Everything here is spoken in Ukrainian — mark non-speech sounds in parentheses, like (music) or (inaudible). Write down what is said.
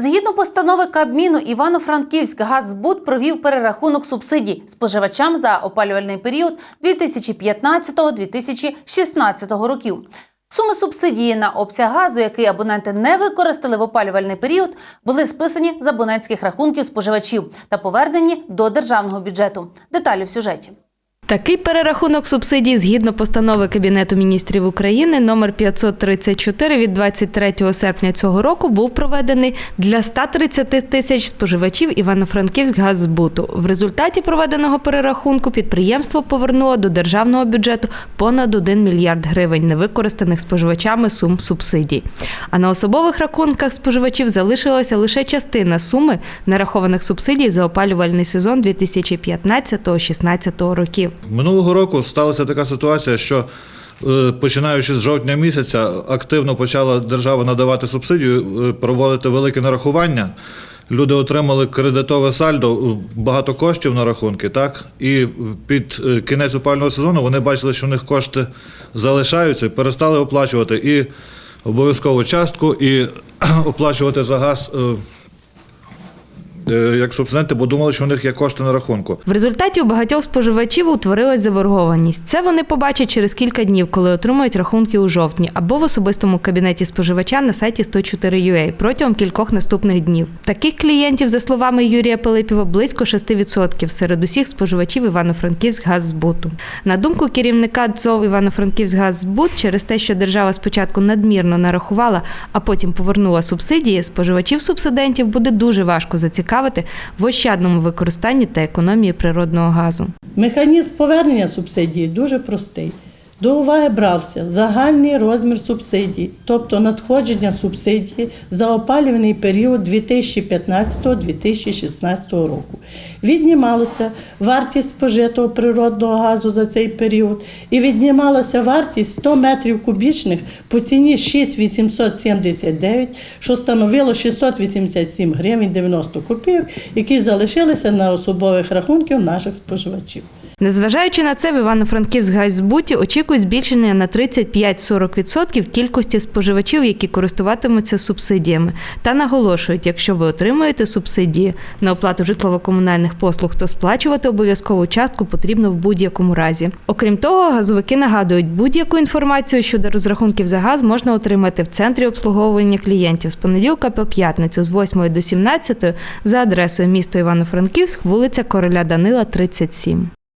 Згідно постанови Кабміну, Івано-Франківськ Газзбут провів перерахунок субсидій споживачам за опалювальний період 2015-2016 років. Суми субсидії на обсяг газу, який абоненти не використали в опалювальний період, були списані з абонентських рахунків споживачів та повернені до державного бюджету. Деталі в сюжеті. Такий перерахунок субсидій згідно постанови Кабінету міністрів України номер 534 від 23 серпня цього року був проведений для 130 тисяч споживачів Івано-Франківськ газзбуту. В результаті проведеного перерахунку підприємство повернуло до державного бюджету понад 1 мільярд гривень невикористаних споживачами сум субсидій. А на особових рахунках споживачів залишилася лише частина суми нарахованих субсидій за опалювальний сезон 2015-16 років. Минулого року сталася така ситуація, що е, починаючи з жовтня місяця, активно почала держава надавати субсидію, е, проводити велике нарахування. Люди отримали кредитове сальдо, е, багато коштів на рахунки, так? І під кінець опального сезону вони бачили, що в них кошти залишаються, перестали оплачувати і обов'язкову частку, і (clears throat) оплачувати за газ. Е, Як субсиденти, бо думали, що у них є кошти на рахунку. В результаті у багатьох споживачів утворилась заборгованість. Це вони побачать через кілька днів, коли отримують рахунки у жовтні або в особистому кабінеті споживача на сайті 104.ua протягом кількох наступних днів. Таких клієнтів, за словами Юрія Пилипєва, близько 6% серед усіх споживачів Івано-Франківськ газзбуту. На думку керівника ЦОВ Івано-Франківськ газзбут, через те, що держава спочатку надмірно нарахувала, а потім повернула субсидії, споживачів субсидентів буде дуже важко зацікавити в ощадному використанні та економії природного газу. Механізм повернення субсидії дуже простий. До уваги брався загальний розмір субсидій, тобто надходження субсидії за опалюваний період 2015-2016 року. Віднімалася вартість спожитого природного газу за цей період і віднімалася вартість 100 метрів кубічних по ціні 6,879, що становило 687 гривень 90 копійок, які залишилися на особових рахунках наших споживачів. Незважаючи на це, в Івано-Франківськ газзбуті очікують збільшення на 35-40% кількості споживачів, які користуватимуться субсидіями. Та наголошують, якщо ви отримуєте субсидії на оплату житлово-комунальних послуг, то сплачувати обов'язкову частку потрібно в будь-якому разі. Окрім того, газовики нагадують, будь-яку інформацію щодо розрахунків за газ можна отримати в центрі обслуговування клієнтів з понеділка по п'ятницю з 8 до 17 за адресою місто Івано-Франківськ, вулиця Короля Данила, 37.